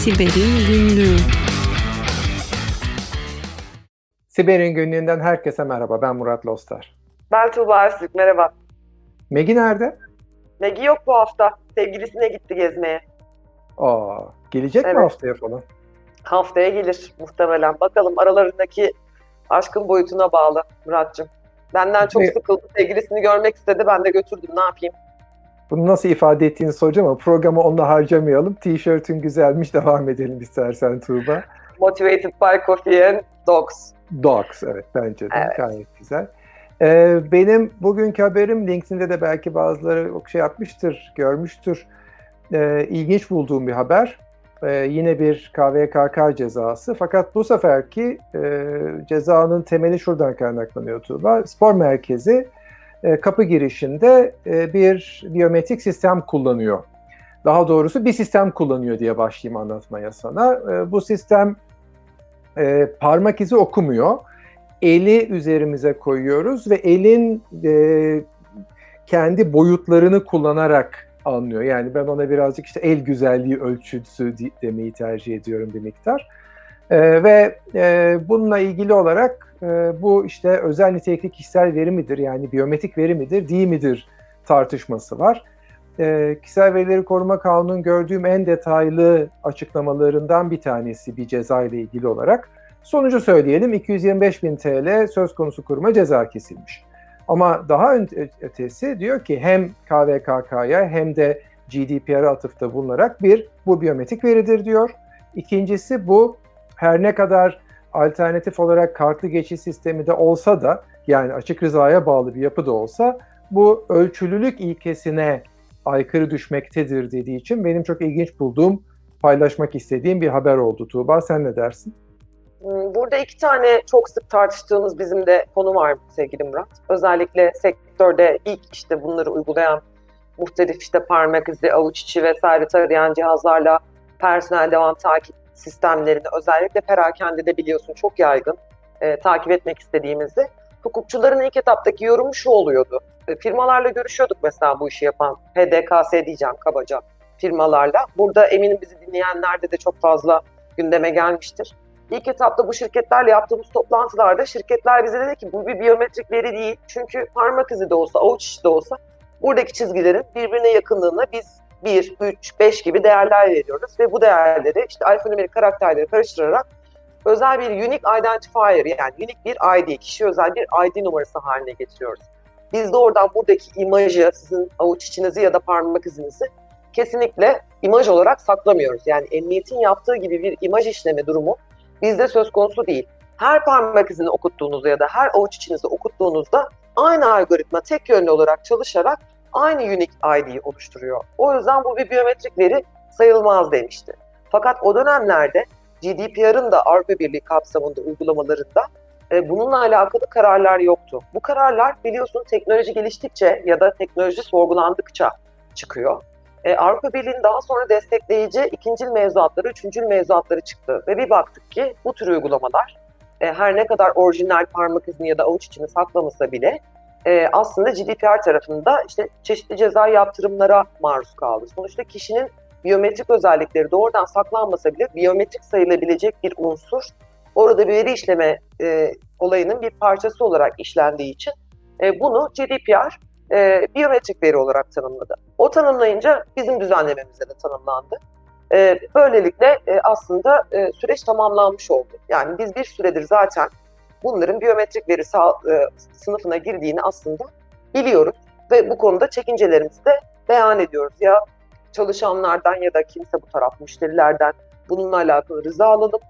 Siber'in Günlüğü Siber'in günlüğünden herkese merhaba. Ben Murat Lostar. Ben Tuğba Öztürk, merhaba. Megi nerede? Megi yok bu hafta. Sevgilisine gitti gezmeye. Aa, gelecek mi Evet. haftaya falan? Haftaya gelir muhtemelen. Bakalım aralarındaki aşkın boyutuna bağlı Muratcığım. Benden çok sıkıldı. Sevgilisini görmek istedi. Ben de götürdüm. Ne yapayım? Bunu nasıl ifade ettiğini soracağım ama programı onunla harcamayalım. T-shirt'ün güzelmiş. Devam edelim istersen Tuğba. Motivated by Coffee and Dogs. Dogs, evet bence de Evet. gayet güzel. Ee, benim bugünkü haberim LinkedIn'de de belki bazıları şey yapmıştır, görmüştür. Ee, ilginç bulduğum bir haber. Ee, yine bir KVKK cezası. Fakat bu seferki e, cezanın temeli şuradan kaynaklanıyor Tuğba. Spor merkezi e, kapı girişinde e, bir biyometrik sistem kullanıyor. Daha doğrusu bir sistem kullanıyor diye başlayayım anlatmaya sana. E, bu sistem parmak izi okumuyor. Eli üzerimize koyuyoruz ve elin kendi boyutlarını kullanarak anlıyor. Yani ben ona birazcık işte el güzelliği ölçüsü demeyi tercih ediyorum bir miktar. E, ve e, bununla ilgili olarak e, bu işte özel nitelikli kişisel veri midir yani biyometrik veri midir değil midir tartışması var. E, Kişisel Verileri Koruma Kanunu'nun gördüğüm en detaylı açıklamalarından bir tanesi bir ceza ile ilgili olarak. Sonucu söyleyelim 225 bin TL söz konusu kuruma ceza kesilmiş. Ama daha ötesi diyor ki hem KVKK'ya hem de GDPR'a atıfta bulunarak bir bu biyometrik veridir diyor. İkincisi bu her ne kadar alternatif olarak kartlı geçiş sistemi de olsa da yani açık rızaya bağlı bir yapı da olsa bu ölçülülük ilkesine aykırı düşmektedir dediği için benim çok ilginç bulduğum, paylaşmak istediğim bir haber oldu Tuğba. Sen ne dersin? Hmm, Burada iki tane çok sık tartıştığımız bizim de konu var sevgili Murat. Özellikle sektörde ilk işte bunları uygulayan muhtelif işte parmak izi, avuç içi vesaire tarayan cihazlarla personel devam takip sistemlerini özellikle perakende biliyorsun çok yaygın e, takip etmek istediğimizi. Hukukçuların ilk etaptaki yorumu şu oluyordu. E, firmalarla görüşüyorduk mesela bu işi yapan PDKS diyeceğim kabaca firmalarla. Burada eminim bizi dinleyenlerde de çok fazla gündeme gelmiştir. İlk etapta bu şirketlerle yaptığımız toplantılarda şirketler bize dedi ki bu bir biyometrik veri değil. Çünkü parmak izi de olsa, avuç içi de olsa buradaki çizgilerin birbirine yakınlığına biz 1, 3, 5 gibi değerler veriyoruz. Ve bu değerleri işte alfanümerik karakterleri karıştırarak özel bir unique identifier yani unique bir ID, kişi özel bir ID numarası haline getiriyoruz. Biz de oradan buradaki imajı, sizin avuç içinizi ya da parmak izinizi kesinlikle imaj olarak saklamıyoruz. Yani emniyetin yaptığı gibi bir imaj işleme durumu bizde söz konusu değil. Her parmak izini okuttuğunuzda ya da her avuç içinizi okuttuğunuzda aynı algoritma tek yönlü olarak çalışarak aynı unique ID'yi oluşturuyor. O yüzden bu bir biyometrik veri sayılmaz demişti. Fakat o dönemlerde GDPR'ın da Avrupa Birliği kapsamında uygulamalarında e, bununla alakalı kararlar yoktu. Bu kararlar biliyorsun teknoloji geliştikçe ya da teknoloji sorgulandıkça çıkıyor. E, Avrupa Birliği'nin daha sonra destekleyici ikincil mevzuatları, üçüncül mevzuatları çıktı. Ve bir baktık ki bu tür uygulamalar e, her ne kadar orijinal parmak izini ya da avuç içini saklamasa bile e, aslında GDPR tarafında işte çeşitli ceza yaptırımlara maruz kaldı. Sonuçta kişinin biyometrik özellikleri doğrudan saklanmasa bile biyometrik sayılabilecek bir unsur orada bir veri işleme e, olayının bir parçası olarak işlendiği için e, bunu GDPR e, biyometrik veri olarak tanımladı. O tanımlayınca bizim düzenlememizde de tanımlandı. E, böylelikle e, aslında e, süreç tamamlanmış oldu. Yani biz bir süredir zaten bunların biyometrik veri sağ- e, sınıfına girdiğini aslında biliyoruz ve bu konuda çekincelerimizi de beyan ediyoruz. Ya çalışanlardan ya da kimse bu taraf müşterilerden bununla alakalı rıza alalım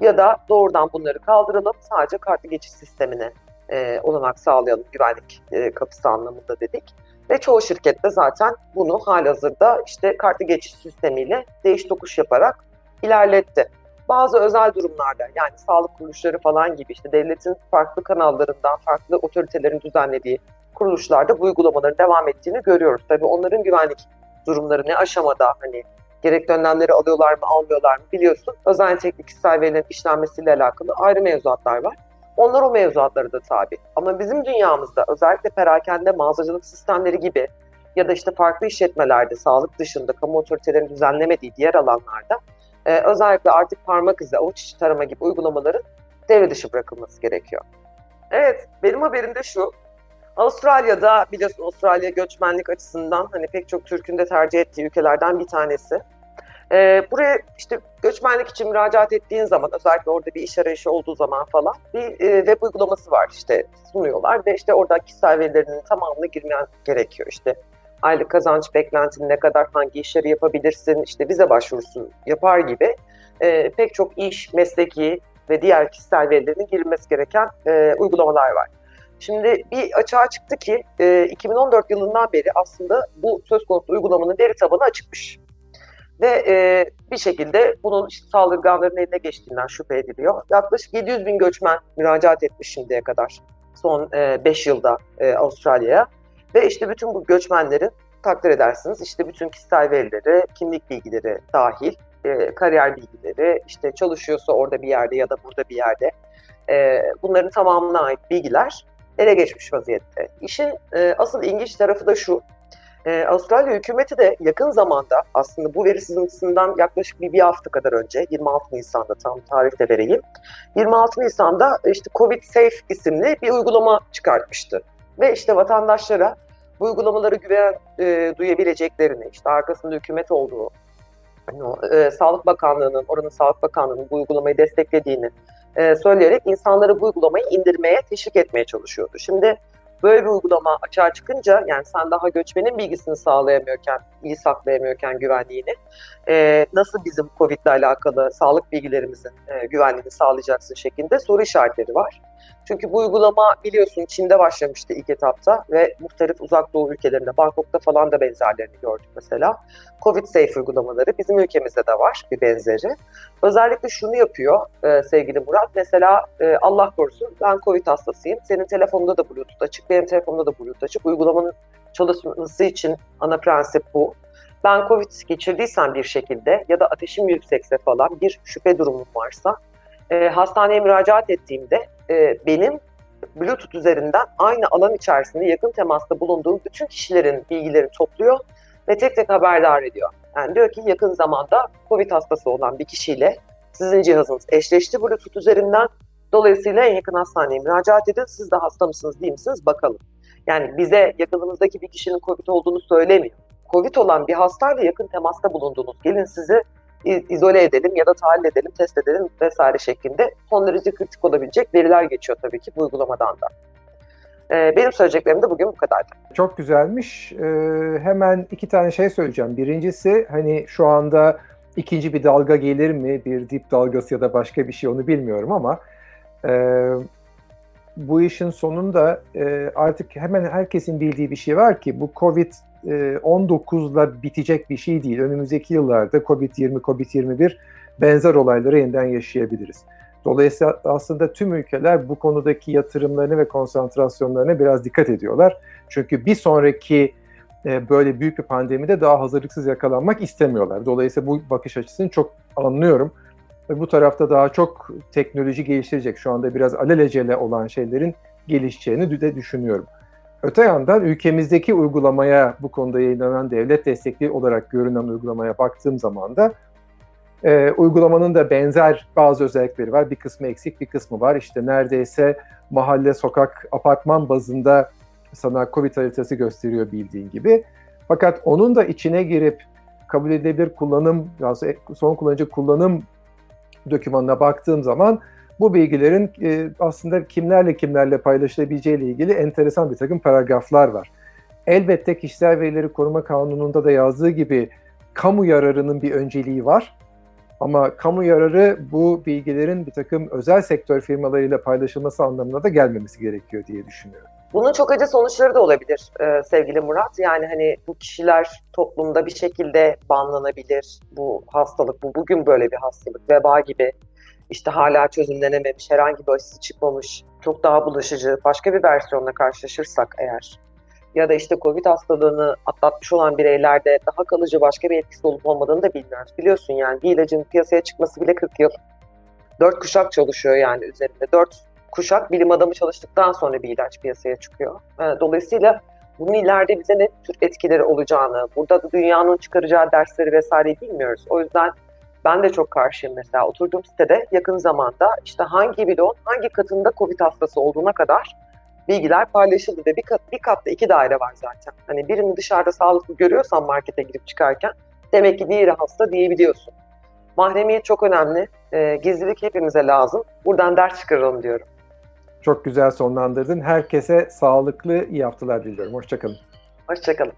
ya da doğrudan bunları kaldıralım sadece kartlı geçiş sistemine e, olanak sağlayalım güvenlik e, kapısı anlamında dedik. Ve çoğu şirkette zaten bunu halihazırda işte kartlı geçiş sistemiyle değiş tokuş yaparak ilerletti. Bazı özel durumlarda yani sağlık kuruluşları falan gibi işte devletin farklı kanallarından farklı otoritelerin düzenlediği kuruluşlarda bu uygulamaların devam ettiğini görüyoruz. Tabii onların güvenlik durumları ne aşamada hani gerekli önlemleri alıyorlar mı almıyorlar mı biliyorsun. Özel teknik kişisel verilerin işlenmesiyle alakalı ayrı mevzuatlar var. Onlar o mevzuatlara da tabi. Ama bizim dünyamızda özellikle perakende mağazacılık sistemleri gibi ya da işte farklı işletmelerde, sağlık dışında kamu otoritelerinin düzenlemediği diğer alanlarda e, özellikle artık parmak izi, avuç içi tarama gibi uygulamaların devre dışı bırakılması gerekiyor. Evet, benim haberim de şu. Avustralya'da biliyorsun Avustralya göçmenlik açısından hani pek çok Türk'ün de tercih ettiği ülkelerden bir tanesi. Ee, buraya işte göçmenlik için müracaat ettiğin zaman özellikle orada bir iş arayışı olduğu zaman falan bir e, web uygulaması var işte sunuyorlar ve işte orada kişisel verilerinin tamamını girmen gerekiyor işte aylık kazanç beklentin ne kadar hangi işleri yapabilirsin işte vize başvurusu yapar gibi e, pek çok iş, mesleki ve diğer kişisel verilerinin girilmesi gereken e, uygulamalar var. Şimdi bir açığa çıktı ki e, 2014 yılından beri aslında bu söz konusu uygulamanın veri tabanı açıkmış. Ve e, bir şekilde bunun işte saldırganların eline geçtiğinden şüphe ediliyor. Yaklaşık 700 bin göçmen müracaat etmiş şimdiye kadar son 5 e, yılda e, Avustralya'ya. Ve işte bütün bu göçmenlerin takdir edersiniz işte bütün kişisel verileri, kimlik bilgileri dahil, e, kariyer bilgileri, işte çalışıyorsa orada bir yerde ya da burada bir yerde e, bunların tamamına ait bilgiler ele geçmiş vaziyette. İşin e, asıl ilginç tarafı da şu, ee, Avustralya hükümeti de yakın zamanda aslında bu veri sızıntısından yaklaşık bir, bir hafta kadar önce 26 Nisan'da tam tarihte vereyim. 26 Nisan'da işte Covid Safe isimli bir uygulama çıkartmıştı. Ve işte vatandaşlara bu uygulamaları güven e, duyabileceklerini, işte arkasında hükümet olduğu, hani e, Sağlık Bakanlığı'nın, oranın Sağlık Bakanlığı'nın bu uygulamayı desteklediğini e, söyleyerek insanları bu uygulamayı indirmeye, teşvik etmeye çalışıyordu. Şimdi Böyle bir uygulama açığa çıkınca yani sen daha göçmenin bilgisini sağlayamıyorken, iyi saklayamıyorken güvenliğini e, nasıl bizim COVID ile alakalı sağlık bilgilerimizin e, güvenliğini sağlayacaksın şeklinde soru işaretleri var. Çünkü bu uygulama biliyorsun Çin'de başlamıştı ilk etapta ve muhtelif uzak doğu ülkelerinde, Bangkok'ta falan da benzerlerini gördük mesela. Covid Safe uygulamaları bizim ülkemizde de var bir benzeri. Özellikle şunu yapıyor e, sevgili Murat. Mesela e, Allah korusun ben Covid hastasıyım. Senin telefonunda da Bluetooth açık, benim telefonumda da Bluetooth açık. Uygulamanın çalışması için ana prensip bu. Ben Covid geçirdiysem bir şekilde ya da ateşim yüksekse falan bir şüphe durumum varsa e, hastaneye müracaat ettiğimde e, benim Bluetooth üzerinden aynı alan içerisinde yakın temasta bulunduğum bütün kişilerin bilgilerini topluyor ve tek tek haberdar ediyor. Yani diyor ki yakın zamanda COVID hastası olan bir kişiyle sizin cihazınız eşleşti Bluetooth üzerinden. Dolayısıyla en yakın hastaneye müracaat edin. Siz de hasta mısınız değil misiniz bakalım. Yani bize yakınımızdaki bir kişinin COVID olduğunu söylemiyor. COVID olan bir hastayla yakın temasta bulundunuz. Gelin sizi izole edelim ya da tahlil edelim, test edelim vesaire şeklinde son derece kritik olabilecek veriler geçiyor tabii ki bu uygulamadan da. Ee, benim söyleyeceklerim de bugün bu kadardı. Çok güzelmiş. Ee, hemen iki tane şey söyleyeceğim. Birincisi hani şu anda ikinci bir dalga gelir mi? Bir dip dalgası ya da başka bir şey onu bilmiyorum ama e, bu işin sonunda e, artık hemen herkesin bildiği bir şey var ki bu Covid 19'la bitecek bir şey değil. Önümüzdeki yıllarda COVID-20, COVID-21 benzer olayları yeniden yaşayabiliriz. Dolayısıyla aslında tüm ülkeler bu konudaki yatırımlarını ve konsantrasyonlarına biraz dikkat ediyorlar. Çünkü bir sonraki böyle büyük bir pandemide daha hazırlıksız yakalanmak istemiyorlar. Dolayısıyla bu bakış açısını çok anlıyorum. Ve bu tarafta daha çok teknoloji geliştirecek, şu anda biraz alelacele olan şeylerin gelişeceğini de düşünüyorum. Öte yandan ülkemizdeki uygulamaya bu konuda yayınlanan devlet destekli olarak görünen uygulamaya baktığım zaman da e, uygulamanın da benzer bazı özellikleri var. Bir kısmı eksik, bir kısmı var. İşte neredeyse mahalle, sokak, apartman bazında sana COVID haritası gösteriyor bildiğin gibi. Fakat onun da içine girip kabul edilebilir kullanım, son kullanıcı kullanım dokümanına baktığım zaman bu bilgilerin e, aslında kimlerle kimlerle paylaşılabileceği ile ilgili enteresan bir takım paragraflar var. Elbette kişisel verileri koruma kanununda da yazdığı gibi kamu yararının bir önceliği var. Ama kamu yararı bu bilgilerin bir takım özel sektör firmalarıyla paylaşılması anlamına da gelmemesi gerekiyor diye düşünüyorum. Bunun çok acı sonuçları da olabilir e, sevgili Murat. Yani hani bu kişiler toplumda bir şekilde banlanabilir. Bu hastalık, bu bugün böyle bir hastalık, veba gibi işte hala çözümlenememiş, herhangi bir aşısı çıkmamış, çok daha bulaşıcı başka bir versiyonla karşılaşırsak eğer ya da işte COVID hastalığını atlatmış olan bireylerde daha kalıcı başka bir etkisi olup olmadığını da bilmiyoruz. Biliyorsun yani bir ilacın piyasaya çıkması bile 40 yıl. Dört kuşak çalışıyor yani üzerinde. Dört kuşak bilim adamı çalıştıktan sonra bir ilaç piyasaya çıkıyor. Dolayısıyla bunun ileride bize ne tür etkileri olacağını, burada dünyanın çıkaracağı dersleri vesaire bilmiyoruz. O yüzden Ben de çok karşıyım mesela. Oturduğum sitede yakın zamanda işte hangi bloğun hangi katında COVID hastası olduğuna kadar bilgiler paylaşıldı ve bir, kat, bir katta iki daire var zaten. Hani birini dışarıda sağlıklı görüyorsan markete girip çıkarken demek ki diğeri hasta diyebiliyorsun. Mahremiyet çok önemli. Ee, gizlilik hepimize lazım. Buradan ders çıkaralım diyorum. Çok güzel sonlandırdın. Herkese sağlıklı iyi haftalar diliyorum. Hoşçakalın. Hoşçakalın.